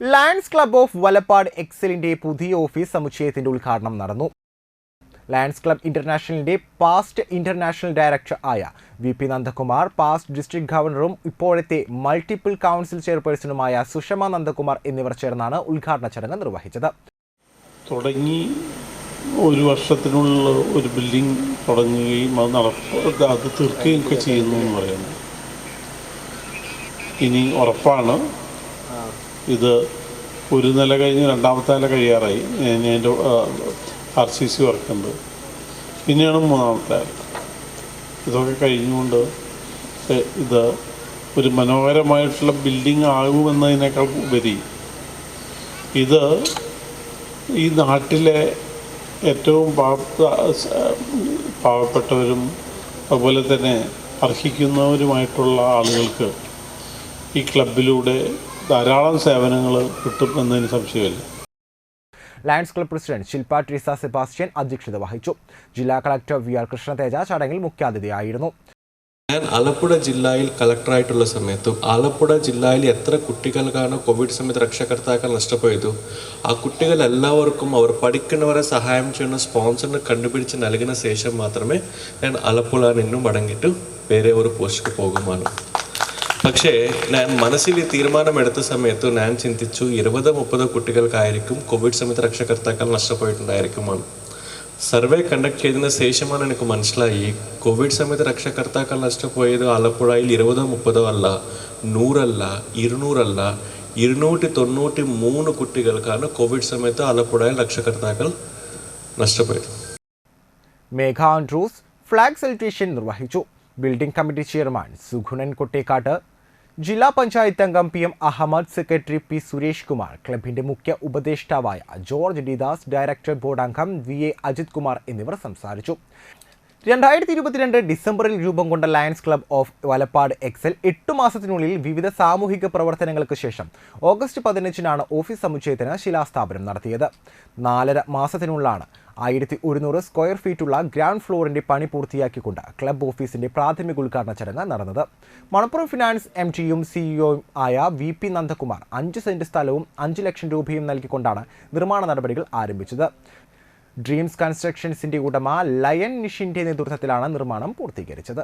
Lions club of Valappad എക്സലിന്റെ പുതിയ office സമുച്ചയത്തിന്റെ ഉദ്ഘാടനം നടന്നു. ലയൺസ് ക്ലബ് ഇന്റർനാഷണലിന്റെ പാസ്റ്റ് ഇന്റർനാഷണൽ ഡയറക്ടർ ആയ V P Nandakumar past district ഗവർണറും ഇപ്പോഴത്തെ മൾട്ടിപ്പിൾ കൗൺസിൽ ചെയർപേഴ്സണുമായ സുഷമ നന്ദകുമാർ എന്നിവർ ചേർന്നാണ് ഉദ്ഘാടന ചടങ്ങ് നിർവഹിച്ചത്. തുടങ്ങി ഒരു വർഷത്തിനുള്ളിൽ ഒരു ബിൽഡിംഗ് തുടങ്ങുകയും അത് നടപ്പ് അത് തീർക്കുകയും ഒക്കെ ചെയ്യുന്നു എന്ന് പറയുന്നു. ഇനി ഉറപ്പാണ് ഇത് ഒരു നില കഴിഞ്ഞ് രണ്ടാമത്തെ നില കഴിയാറായി. എന്റെ ആർ സി സി വർക്കുണ്ട്. പിന്നെയാണ് മൂന്നാമത്തെ ഇതൊക്കെ കഴിഞ്ഞുകൊണ്ട് ഇത് ഒരു മനോഹരമായിട്ടുള്ള ബിൽഡിംഗ് ആകുമെന്നതിനേക്കാൾ ഉപരി ഇത് ഈ നാട്ടിലെ ഏറ്റവും പാവ പാവപ്പെട്ടവരും അതുപോലെ തന്നെ അർഹിക്കുന്നവരുമായിട്ടുള്ള ആളുകൾക്ക് ഈ ക്ലബിലൂടെ ധാരാളം സേവനങ്ങൾ കിട്ടും എന്നതിന് സംശയമില്ല. Lions club president Shilpa Treesa Sebastian അധ്യക്ഷത വഹിച്ചു. ജില്ലാ കളക്ടർ വി ആർ കൃഷ്ണതേജ ചടങ്ങിൽ മുഖ്യാതിഥിയായിരുന്നു. ഞാൻ ആലപ്പുഴ ജില്ലയിൽ കളക്ടറായിട്ടുള്ള സമയത്തും ആലപ്പുഴ ജില്ലയിൽ എത്ര കുട്ടികൾക്കാണ് കോവിഡ് സമയത്ത് രക്ഷകർത്താക്കൾ നഷ്ടപ്പോയതു ആ കുട്ടികൾ എല്ലാവർക്കും അവർ പഠിക്കുന്നവരെ സഹായം ചെയ്യുന്ന സ്പോൺസറിനെ കണ്ടുപിടിച്ച് നൽകുന്ന ശേഷം മാത്രമേ ഞാൻ ആലപ്പുഴ നിന്നും മടങ്ങിയിട്ട് വേറെ ഒരു പോസ്റ്റിൽ പോകുമാണ് പക്ഷേ ഞാൻ മനസ്സിൽ ഈ തീരുമാനമെടുത്ത സമയത്ത് ഞാൻ ചിന്തിച്ചു ഇരുപത് മുപ്പത് കുട്ടികൾക്കായിരിക്കും കോവിഡ് സമയത്ത് രക്ഷകർത്താക്കൾ നഷ്ടപ്പോയിട്ടുണ്ടായിരിക്കുമാണ് സർവേ കണ്ടക്ട് ചെയ്തതിന് ശേഷമാണ് എനിക്ക് മനസ്സിലായി കോവിഡ് സമയത്ത് രക്ഷകർത്താക്കൾ നഷ്ടപ്പോയത് ആലപ്പുഴയിൽ ഇരുപതോ മുപ്പതോ അല്ല നൂറല്ല ഇരുന്നൂറല്ല ഇരുന്നൂറ്റി തൊണ്ണൂറ്റി മൂന്ന് കുട്ടികൾക്കാണ് കോവിഡ് സമയത്ത് ആലപ്പുഴയിൽ രക്ഷകർത്താക്കൾ നഷ്ടപ്പോയത് മേഘാൻ ഫ്ലാഗ് സെലിബ്രേഷൻ നിർവഹിച്ചു. Building committee chairman Sugunan Kottekkad ജില്ലാ പഞ്ചായത്ത് അംഗം P M Ahammed secretary P Suresh Kumar ക്ലബിന്റെ മുഖ്യ ഉപദേഷ്ടാവായ ജോർജ് ഡിദാസ് ഡയറക്ടർ ബോർഡ് അംഗം വി എ അജിത് കുമാർ എന്നിവർ സംസാരിച്ചു. രണ്ടായിരത്തി ഇരുപത്തിരണ്ട് ഡിസംബറിൽ രൂപം കൊണ്ട lions club of Valappad Excel എട്ടു മാസത്തിനുള്ളിൽ വിവിധ സാമൂഹിക പ്രവർത്തനങ്ങൾക്ക് ശേഷം ഓഗസ്റ്റ് പതിനഞ്ചിനാണ് ഓഫീസ് സമുച്ചയത്തിന് ശിലാസ്ഥാപനം നടത്തിയത്. നാലര മാസത്തിനുള്ളിലാണ് ആയിരത്തി ഒരുന്നൂറ് സ്ക്വയർ ഫീറ്റുള്ള ഗ്രൗണ്ട് ഫ്ലോറിന്റെ പണി പൂർത്തിയാക്കിക്കൊണ്ട് ക്ലബ് ഓഫീസിന്റെ പ്രാഥമിക ഉദ്ഘാടന ചടങ്ങ് നടന്നത്. മണപ്പുറം ഫിനാൻസ് എം ടിയും സിഇഒയും ആയ വി പി നന്ദകുമാർ അഞ്ച് സെന്റ് സ്ഥലവും അഞ്ച് ലക്ഷം രൂപയും നൽകിക്കൊണ്ടാണ് നിർമ്മാണ നടപടികൾ ആരംഭിച്ചത്. ഡ്രീംസ് കൺസ്ട്രക്ഷൻസിന്റെ ഉടമ ലയൻ നിഷിന്റെ നേതൃത്വത്തിലാണ് നിർമ്മാണം പൂർത്തീകരിച്ചത്.